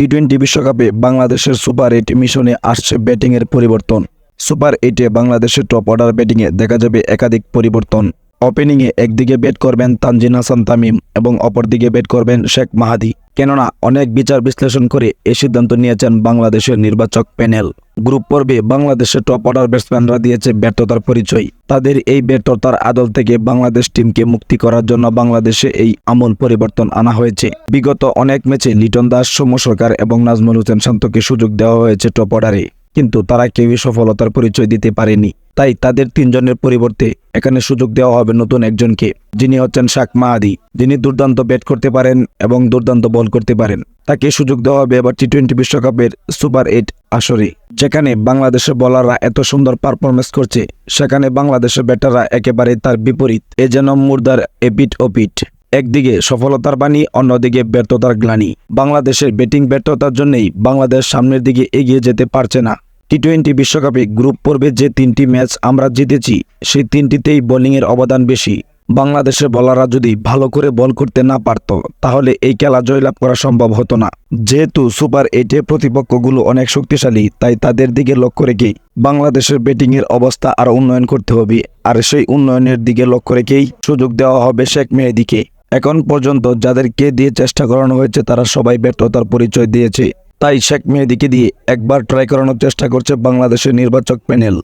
T twenty বিশ্বকাপে বাংলাদেশের super eight মিশনে আসছে ব্যাটিংয়ের পরিবর্তন। সুপার এইটে বাংলাদেশের টপ অর্ডার ব্যাটিংয়ে দেখা যাবে একাধিক পরিবর্তন। ওপেনিংয়ে একদিকে ব্যাট করবেন তানজিন হাসান তামিম এবং অপরদিকে ব্যাট করবেন শেখ মাহাদি। কেননা অনেক বিচার বিশ্লেষণ করে এ সিদ্ধান্ত নিয়েছেন বাংলাদেশের নির্বাচক প্যানেল। গ্রুপ পর্বে বাংলাদেশের টপ অর্ডার ব্যাটসম্যানরা দিয়েছে ব্যর্থতার পরিচয়। তাদের এই ব্যর্থতার আদল থেকে বাংলাদেশ টিমকে মুক্তি করার জন্য বাংলাদেশে এই আমূল পরিবর্তন আনা হয়েছে। বিগত অনেক ম্যাচে লিটন দাস, সৌম্য সরকার এবং নাজমুল হোসেন শান্তকে সুযোগ দেওয়া হয়েছে টপ অর্ডারে কিন্তু তারা কেউই সফলতার পরিচয় দিতে পারেনি। তাই তাদের তিনজনের পরিবর্তে এখানে সুযোগ দেওয়া হবে নতুন একজনকে, যিনি হচ্ছেন শাক মাহাদি। যিনি দুর্দান্ত ব্যাট করতে পারেন এবং দুর্দান্ত বল করতে পারেন। তাকে সুযোগ দেওয়া হবে এবার টি টোয়েন্টি বিশ্বকাপের সুপার এইট আসরে, যেখানে বাংলাদেশের বলাররা এত সুন্দর পারফরমেন্স করছে, সেখানে বাংলাদেশের ব্যাটাররা একেবারে তার বিপরীত। এ যেন মুর্দার এপিট ওপিট একদিকে সফলতার বাণী, অন্যদিকে ব্যর্থতার গ্লানি। বাংলাদেশের ব্যাটিং ব্যর্থতার জন্যই বাংলাদেশ সামনের দিকে এগিয়ে যেতে পারছে না। টি টোয়েন্টি বিশ্বকাপে গ্রুপ পর্বে যে তিনটি ম্যাচ আমরা জিতেছি, সেই তিনটিতেই বোলিংয়ের অবদান বেশি। বাংলাদেশের বলাররা যদি ভালো করে বল করতে না পারত, তাহলে এই খেলা জয়লাভ করা সম্ভব হতো না। যেহেতু সুপার এইটে প্রতিপক্ষগুলো অনেক শক্তিশালী, তাই তাদের দিকে লক্ষ্য রেখেই বাংলাদেশের ব্যাটিংয়ের অবস্থা আরও উন্নয়ন করতে হবে। আর সেই উন্নয়নের দিকে লক্ষ্য রেখেই সুযোগ দেওয়া হবে শেখ মেহেদিকে। এখন পর্যন্ত যাদেরকে দিয়ে চেষ্টা করানো হয়েছে, তারা সবাই ব্যর্থতার পরিচয় দিয়েছে। তাই শেখ মেহেদিকে দিয়ে একবার ট্রাই করানোর চেষ্টা করছে বাংলাদেশের নির্বাচক প্যানেল